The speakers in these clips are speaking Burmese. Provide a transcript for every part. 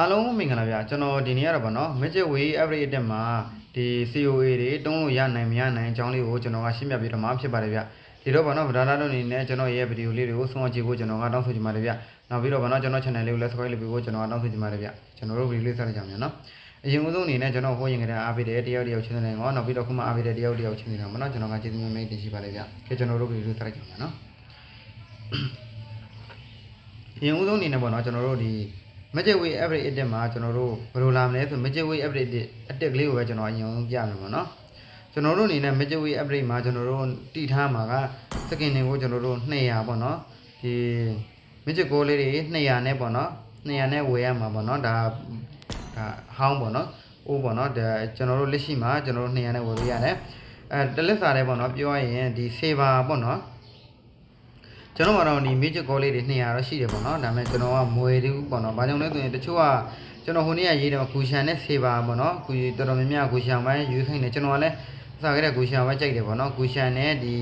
အားလုံးမင်္ဂလာဗျာကျွန်တော်ဒီနေ့ကတော့ဗောနော် Magic Way Average တက်မှာဒီ COA တွေတုံးလို့ရနိုင်မရနိုင်အကြောင်းလေးကိုကျွန်တော်ကရှင်းပြပေးတော့မှာဖြစ်ပါတယ်ဗျဒီတော့ဗောနော်ဗဒါလာတို့အနေနဲ့ကျွန်တော်ရဲ့ဗီဒီယိုလေးတွေကိုဆုံးအောင်ကြည့်ဖို့ကျွန်တော်ကတောင်းဆိုချင်ပါတယ်ဗျနောက်ပြီးတော့ဗောနော်ကျွန်တော် channel လေးကိုလည်း subscribe လုပ်ပေးဖို့ကျွန်တော်ကတောင်းဆိုချင်ပါတယ်ဗျကျွန်တော်တို့ဗီဒီယိုလေးဆက်လိုက်ကြအောင်ဗျာနော်အရင်ဦးဆုံးအနေနဲ့ကျွန်တော်ဟိုရင်ကတည်းကအားပေးတဲ့တယောက်တယောက်ချင်းတဲ့ကောနောက်ပြီးတော့ခုမှအားပေးတဲ့တယောက်တယောက်ချင်းနေတာဗောနော်ကျွန်တော်ကကျေးဇူးများများတင်ရှိပါတယ်ဗျကဲကျွန်တော်တို့ဗီဒီယိုလေးဆက်လိုက်ကြအောင်ဗျာနော်အရင်ဦးဆုံးအနေနဲ့ပေါ့နော်ကျွန်တော်တို့ဒီ Magic Way Average Edit မှာကျွန်တော်တို့ဘယ်လိုလာမလဲဆို Magic Way Average Edit အတက်ကလေးကိုပဲကျွန်တော်အရင်ဆုံးပြမယ်ပေါ့နော်ကျွန်တော်တို့အနေနဲ့ Magic Way Average မှာကျွန်တော်တို့တည်ထားမှာက skin တွေကိုကျွန်တော်တို့200ပေါ့နော်ဒီ Magic Goal လေးတွေ200နဲ့ပေါ့နော်200နဲ့ဝယ်ရမှာပေါ့နော်ဒါဒါဟောင်းပေါ့နော်အိုးပေါ့နော်ဒါကျွန်တော်တို့လက်ရှိမှာကျွန်တော်တို့200နဲ့ဝယ်လို့ရတယ်အဲတလက်စာတဲ့ပေါ့နော်ပြောရရင်ဒီ saver ပေါ့နော် ကျွန်တော်ကတော့ဒီ major call လေးတွေ200တော့ရှိတယ်ပေါ့နော်ဒါပေမဲ့ကျွန်တော်ကမွေသေးဘူးပေါ့နော်ဘာကြောင့်လဲဆိုရင်တချို့ကကျွန်တော်ဟိုနေ့ကရေးတယ်ဂူရှန်နဲ့ saver ပေါ့နော်ဂူတော်တော်များများဂူရှန်ပိုင်းရွေးခိုင်းတယ်ကျွန်တော်ကလည်းအစားခဲ့တဲ့ဂူရှန်ပိုင်းကြိုက်တယ်ပေါ့နော်ဂူရှန်နဲ့ဒီ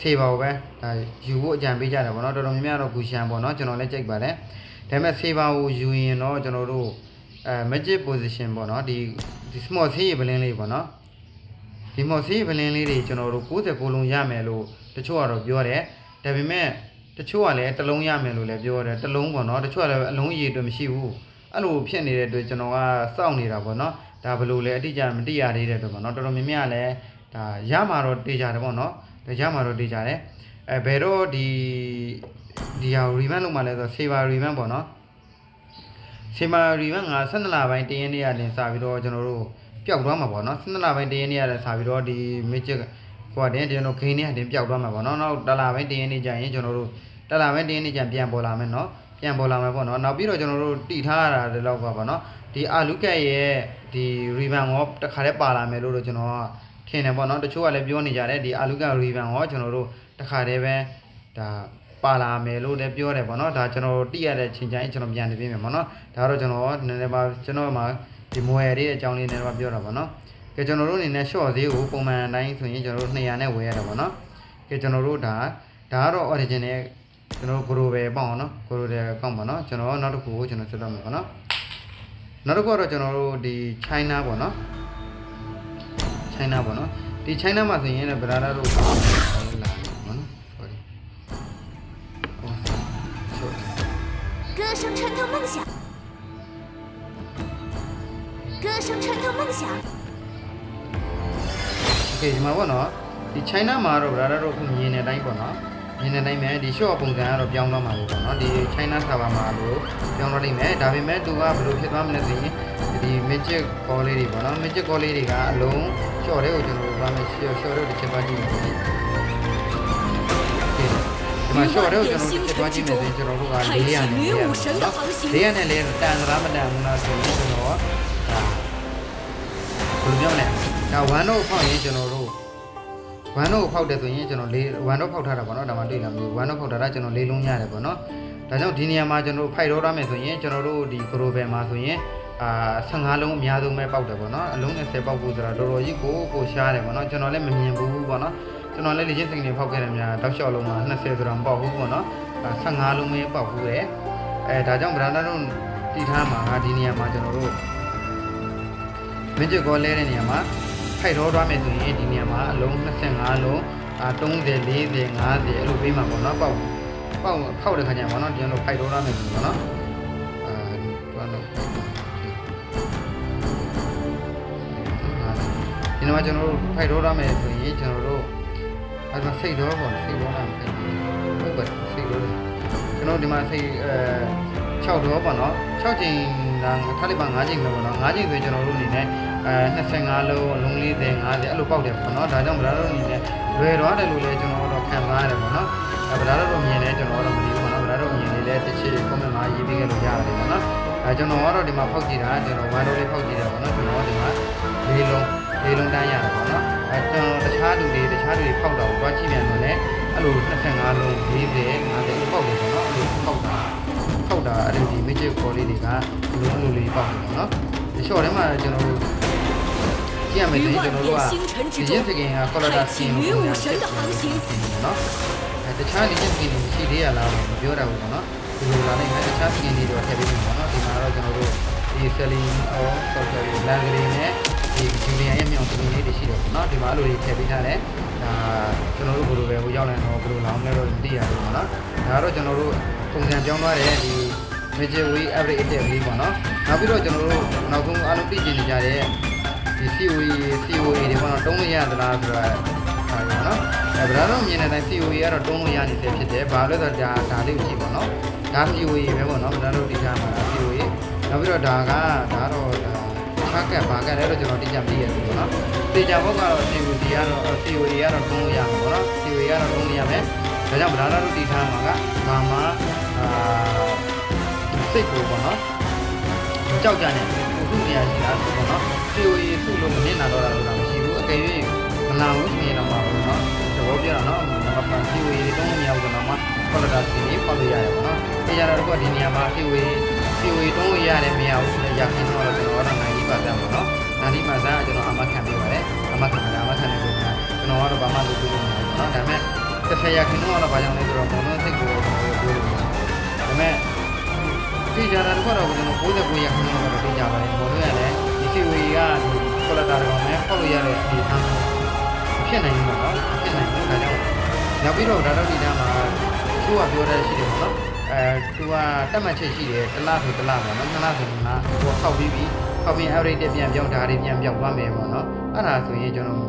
saver ကိုပဲဒါယူဖို့အကြံပေးကြတယ်ပေါ့နော်တော်တော်များများတော့ဂူရှန်ပေါ့နော်ကျွန်တော်လည်းကြိုက်ပါတယ်ဒါပေမဲ့ saver ကိုယူရင်တော့ကျွန်တော်တို့အဲ magic position ပေါ့နော်ဒီဒီ small ဆေးရပလင်းလေးပေါ့နော်ဒီမော်စီဗလင်းလေးတွေကျွန်တော်တို့69လုံးရမယ်လို့တချို့ကတော့ပြောတယ် ဒါပေမဲ့တချို့ကလည်းတစ်လုံးရမယ်လို့လည်းပြောတယ်တစ်လုံးပေါ့နော်တချို့ကလည်းအလုံးရည်အတွက်မရှိဘူးအဲ့လိုဖြစ်နေတဲ့အတွက်ကျွန်တော်ကစောင့်နေတာပေါ့နော်ဒါဘယ်လိုလဲအတိအကျမသိရသေးတဲ့အတွက်ပေါ့နော်တော်တော်များများလည်းဒါရမှာတော့တေးကြတယ်ပေါ့နော်ဒါရမှာတော့တေးကြတယ်အဲဘယ်တော့ဒီဒီဟာ revamp လုပ်မှလဲဆိုတော့ saver revamp ပေါ့နော်စီမာရီမငါ12လပိုင်းတရင်းနေ့ရတင်စပြီးတော့ကျွန်တော်တို့ပျောက်သွားမှာပေါ့နော်12လပိုင်းတရင်းနေ့ရတင်စပြီးတော့ဒီ magic ဟိုကတင်ကျွန်တော်ဂိမ်းနဲ့တင်ပျောက်သွားမှာပေါ့နော်နောက်တလပိုင်းတရင်းနေ့ကျရင်ကျွန်တော်တို့တလပိုင်းတရင်းနေ့ကျပြန်ပေါ်လာမယ်နော်ပြန်ပေါ်လာမယ်ပေါ့နော်နောက်ပြီးတော့ကျွန်တော်တို့တည်ထားရတာဒီလောက်ကပေါ့နော်ဒီအာလူကက်ရဲ့ဒီ rebound ရောတခါတည်းပါလာမယ်လို့တော့ကျွန်တော်ကထင်တယ်ပေါ့နော်တချို့ကလည်းပြောနေကြတယ်ဒီအာလူကက် rebound ရောကျွန်တော်တို့တခါတည်းပဲဒါပါလာမယ်လို့လည်းပြောတယ်ပေါ့နော်ဒါကျွန်တော်တိရတဲ့ချိန်တိုင်းကျွန်တော်ပြန်နေပြမယ်ပေါ့နော်ဒါတော့ကျွန်တော်နည်းနည်းပါကျွန်တော်မှာဒီမွယ်လေးအကြောင်းလေးနည်းနည်းပါပြောတာပေါ့နော် ကဲကျွန်တော်တို့အနေနဲ့ short ဈေးကိုပုံမှန်အတိုင်းဆိုရင်ကျွန်တော်တို့200နဲ့ဝယ်ရတယ်ပေါ့နော်ကဲကျွန်တော်တို့ဒါဒါကတော့ origin နဲ့ကျွန်တော် grow ပဲပေါ့နော် grow တဲ့ကောင်းပါနော်ကျွန်တော်နောက်တစ်ခုကိုကျွန်တော်ဆက်တော့မယ်ပေါ့နော်နောက်တစ်ခုကတော့ကျွန်တော်တို့ဒီ China ပေါ့နော် China ပေါ့နော်ဒီ China မှာဆိုရင်လည်း brother တို့လာပေါ့နော် sorry ဟို sorry 歌声穿透梦想，歌声穿透梦想， okay ဒီမှာပေါ့နော်ဒီ China မှာတော့ brother တို့အခုမြင်တဲ့အတိုင်းပေါ့နော်မြင်တဲ့အတိုင်းပဲဒီ short ပုံစံကတော့ပြောင်းသွားမှာပေါ့နော်ဒီ China server မှာလို့ပြောင်းသွားနိုင်မယ်ဒါပေမဲ့သူကဘယ်လိုဖြစ်သွားမလဲဆိုရင်ဒီ magic call လေးတွေပေါ့နော် magic call လေးတွေကအလုံး short တွေကိုကျွန်တော်တို့ဗာမယ် short short တွေကိုတစ်ချက်ပါကြည့်မယ်ဒီမှာ short တွေကိုကျွန်တော်တို့တစ်ချက်ပါကြည့်မယ်ဆိုရင်ကျွန်တော်တို့က၄00နဲ့၄00နဲ့လည်းတန်သလားမတန်ဘူးလားဆိုတော့ကျွန်တော်ဒါဘယ်လိုပြောမလဲ ဒါ1တော့ဖောက်ရင်ကျွန်တော်တို့ဝမ်တော့ဖောက်တယ်ဆိုရင်ကျွန်တော်လေးဝမ်တော့ဖောက်ထားတာပေါ့နော်ဒါမှတွေ့လာမျိုးဝမ်တော့ဖောက်ထားတာကျွန်တော်လေးလုံးရတယ်ပေါ့နော်ဒါကြောင့်ဒီနေရာမှာကျွန်တော်တို့ဖိုက်တော့ရမယ်ဆိုရင်ကျွန်တော်တို့ဒီ global မှာဆိုရင်အာ15လုံးအများဆုံးပဲပေါက်တယ်ပေါ့နော်အလုံး20ပေါက်ဖို့ဆိုတာတော်တော်ကြီးကိုကိုရှားတယ်ပေါ့နော်ကျွန်တော်လည်းမမြင်ဘူးပေါ့နော်ကျွန်တော်လည်းလေ့ကျင့်စိတ်နေဖောက်ခဲ့တယ်များတောက်လျှောက်လုံးမှာ20ဆိုတာမပေါက်ဘူးပေါ့နော်အဲ15လုံးပဲပေါက်ဘူးတယ်အဲဒါကြောင့်ဗရာနာတို့တည်ထားမှာကဒီနေရာမှာကျွန်တော်တို့မင်းကျကောလဲတဲ့နေရာမှာ ဖိုက်တော့သွားမယ်ဆိုရင်ဒီနေရာမှာအလုံး25လုံးအာ30 40 50အဲ့လိုပေးမှာပေါ့နော်ပေါက်ပေါက်ဖောက်တဲ့ခါကျရင်ပေါ့နော်ကျွန်တော်ဖိုက်တော့သွားမယ်ဆိုပေါ့နော်အာတွားတော့ဒီနေ့မှာကျွန်တော်တို့ဖိုက်တော့သွားမယ်ဆိုရင်ကျွန်တော်တို့အဲ့ဒါစိတ်တော့ပေါ့စိတ်တော့လားမသိဘူးဟုတ်ပါစိတ်တော့ကျွန်တော်ဒီမှာစိတ်အဲ6တော့ပေါ့နော်6ချိန်ဒါထားလိုက်ပါ9ချိန်ပဲပေါ့နော်9ချိန်ဆိုရင်ကျွန်တော်တို့အနေနဲ့ အဲ25လုံးအလုံး40 50အဲ့လိုပေါက်တယ်ပေါ့နော်ဒါကြောင့်ဗလာတို့အနေနဲ့လွယ်သွားတယ်လို့လည်းကျွန်တော်တို့ခံစားရတယ်ပေါ့နော်အဲဗလာတို့မြင်လဲကျွန်တော်တို့မသိဘူးပေါ့နော်ဗလာတို့မြင်နေလဲတစ်ချက် comment မှာရေးပေးခဲ့လို့ရတယ်ပေါ့နော်အဲကျွန်တော်ကတော့ဒီမှာဖောက်ကြည့်တာကျွန်တော်1လုံးလေးဖောက်ကြည့်တယ်ပေါ့နော်ကျွန်တော်ဒီမှာ၄လုံး၄လုံးတန်းရတယ်ပေါ့နော်အဲကျွန်တော်တခြားလူတွေတခြားလူတွေဖောက်တာကိုတွားကြည့်ပြန်တော့လည်းအဲ့လို25လုံး40 50အဲ့လိုပေါက်တယ်ပေါ့နော်အဲ့လိုဖောက်တာဖောက်တာအဲ့ဒီ magic call လေးတွေကလုံးလုံးလေးပေါက်တယ်ပေါ့နော်ဒီ short ထဲမှာကျွန်တော်တို့ ကြည့်ရမယ်ဆိုရင်ကျွန်တော်တို့ကဒီရင်းစကင်က color skin ကိုပုံစံဖြစ်နေတယ်နော်အဲတခြား legend skin တွေရှိသေးရလားတော့မပြောတတ်ဘူးပေါ့နော်ဒီဒီလိုလာနိုင်မယ်တခြားစကင်တွေတော့ထည့်ပေးမယ်ပေါ့နော်ဒီမှာတော့ကျွန်တော်တို့ဒီဆယ်လီအော်ဆော့ဖ်ဝဲလန်ဂရီနဲ့ဒီဂျူလီယန်ရဲ့မြောင်စကင်လေးတွေရှိတယ်ပေါ့နော်ဒီမှာအဲ့လိုတွေထည့်ပေးထားတယ်ဒါကျွန်တော်တို့ဘယ်လိုပဲဟိုရောက်လာတော့ဘယ်လိုလောင်းလဲတော့မသိရဘူးပေါ့နော်ဒါကတော့ကျွန်တော်တို့ပုံစံပြောင်းသွားတယ်ဒီ Magic Way Average Attack လေးပေါ့နော်နောက်ပြီးတော့ကျွန်တော်တို့နောက်ဆုံးအားလုံးသိကျင်နေကြတဲ့ ဒီ COE COE တွေပေါ့နော်တုံးလို့ရသလားဆိုတော့ဟာပေါ့နော်အဲဗလာတော့မြင်တဲ့အတိုင်း COE ကတော့တုံးလို့ရနေသေးဖြစ်တယ်ဘာလို့လဲဆိုတော့ဒါဒါလေးကိုကြည့်ပေါ့နော်ဒါ COE ပဲပေါ့နော်ဗလာတော့ဒီကြားမှာ COE နောက်ပြီးတော့ဒါကဒါတော့ဒါချက်ကဘာကလဲတော့ကျွန်တော်တိကျမသိရဘူးပေါ့နော်တေချာဘုတ်ကတော့ COE ကတော့ COE ကတော့တုံးလို့ရမှာပေါ့နော် COE ကတော့တုံးလို့ရမယ်ဒါကြောင့်ဗလာတော့ဒီထားမှာကဘာမှအာစိတ်ကိုပေါ့နော်ကြောက်ကြတယ်ကိုစုနေရရှိတာဆိုတော့နော် COE စုလို့မနစ်နာတော့တာလို့တော့မရှိဘူးအကယ်၍မလာဘူးဆိုရင်တော့မှာပေါ့နော်သဘောပြတာနော်မပန် COE တွေတုံးနေရအောင်ဆိုတော့မှခေါ်လာတာစီလေးခေါ်လို့ရတယ်ပေါ့နော်အဲကြတော့တော့ဒီနေရာမှာ COE COE တုံးလို့ရတယ်မရဘူးဆိုတော့ရခင်တော့ကျွန်တော်ကတော့နိုင်ကြီးပါတတ်ပါတော့နိုင်ကြီးပါစားကျွန်တော်အမခံပေးပါတယ်အမခံတယ်အမခံတယ်ဆိုတော့ကျွန်တော်ကတော့ဘာမှလုပ်ပေးလို့မရဘူးနော်ဒါပေမဲ့တစ်ဖက်ရခင်တော့ဘာကြောင့်လဲဆိုတော့ဘုံတော့စိတ်ကိုပြောလို့ပြောလို့ဒါပေမဲ့တေးကြတာတော့ကတော့ကျွန်တော်69ရာခိုင်နှုန်းတော့တေးကြပါတယ်။ဘောလို့ရလဲဒီ စီဝေကဒီကောလာတာကောင်နဲ့ဖောက်လို့ရတဲ့အနေအထားမျိုးဖြစ်နိုင်မှာပေါ့။ဖြစ်နိုင်ဘူးဒါကြောင့်နောက်ပြီးတော့ဒါတော့ဒီတန်းမှာသူကပြောတဲ့ရှိတယ်ပေါ့နော်။အဲသူကတက်မှတ်ချက်ရှိတယ်တစ်လဆိုတစ်လပေါ့နော်။နှစ်လဆိုနှစ်လသူကဖောက်ပြီးပြီ။ဖောက်ပြီး average တက်ပြန်ပြောင်းဒါတွေပြန်ပြောင်းသွားမယ်ပေါ့နော်။အဲ့ဒါဆိုရင်ကျွန်တော်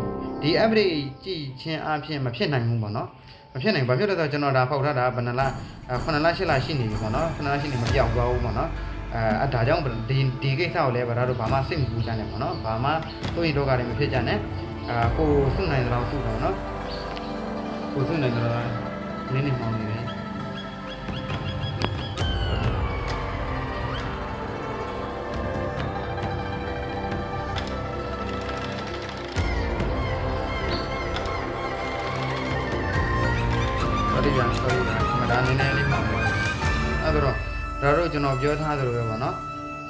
ဒီ average ကြည့်ချင်းအပြင်မဖြစ်နိုင်ဘူးပေါ့နော်။မဖြစ်နိုင်ဘာဖြစ်လဲဆိုတော့ကျွန်တော်ဒါဖောက်ထားတာဘယ်နှလား9လ10လရှိနေပြီပေါ့နော်9လရှိနေမပြောက်သွားဘူးပေါ့နော် အဲအဒါကြောင့်ဒီဒီကိစ္စကိုလည်းဗလာတို့ဘာမှစိတ်မပူကြနဲ့ပေါ့နော်ဘာမှသို့ရင်တော့ကလည်းမဖြစ်ကြနဲ့အာကိုစုနိုင်တယ်လို့စုတော့နော်ကိုစုနိုင်တယ်လို့နင်းနေမှောင်းနေတယ်တော်တယ်ပြန် sorry ပြန်မဒါနည်းနည်းလေးမှောင်းနေတယ်အဲ့တော့ ဒါတို့ကျွန်တော်ပြောထားသလိုပဲပေါ့နော်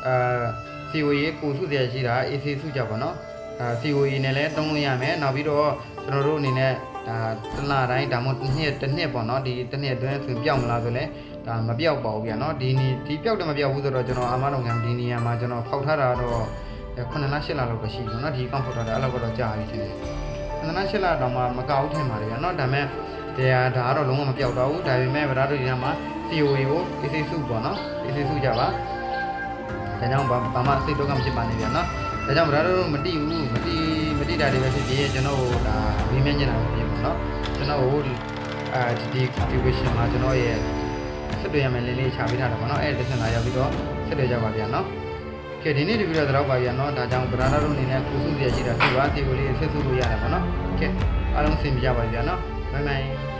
အာ COE ကိုစုစရာရှိတာ AC စုကြပါနော်အာ COE နဲ့လည်းတုံးလို့ရမယ်နောက်ပြီးတော့ကျွန်တော်တို့အနေနဲ့ဒါတစ်လတိုင်းဒါမှမဟုတ်တစ်နှစ်တစ်နှစ်ပေါ့နော်ဒီတစ်နှစ်အတွင်းဆိုပြောက်မလားဆိုလဲဒါမပြောက်ပါဘူးဗျာနော်ဒီနေ့ဒီပြောက်တယ်မပြောက်ဘူးဆိုတော့ကျွန်တော်အာမတော်ငံဒီနေရာမှာကျွန်တော်ဖောက်ထားတာတော့9လ10လလောက်ပဲရှိပြီနော်ဒီကောင်ဖောက်ထားတာအဲ့လောက်တော့ကြာပြီရှင်9လ10လတော့မှမကောက်ထင်ပါလေဗျာနော်ဒါပေမဲ့ တရားဒါကတော့လုံးဝမပြောက်တော့ဘူးဒါပေမဲ့ဗရာတို့ဒီနေရာမှာ COE ကို AC စုပေါ့နော် AC စုကြပါဒါကြောင့်ဘာဘာမှစိတ်တော့ကမဖြစ်ပါနဲ့ဗျာနော်ဒါကြောင့်ဗလာတို့မတိဘူးမတိမတိတာတွေပဲဖြစ်ဖြစ်ကျွန်တော်တို့ဒါဝင်းမြန်းနေတာပဲဖြစ်ပါနော်ကျွန်တော်တို့အဲဒီဒီဒီဝရှင်မှာကျွန်တော်ရဲ့ဆက်တွေ့ရမယ်လေးလေးခြာပေးထားတာပေါ့နော်အဲ့ဒီဆက်လာရောက်ပြီးတော့ဆက်တွေ့ကြပါဗျာနော်ကဲဒီနေ့ဒီဗီဒီယိုတော့ပါဗျာနော်ဒါကြောင့်ဗလာတို့အနေနဲ့ကိုစုစီရရှိတာသူပါဒီကိုလေးဆက်စုလို့ရတယ်ပေါ့နော်ကဲအားလုံးစင်ပြကြပါဗျာနော် ဘိုင်ဘိုင်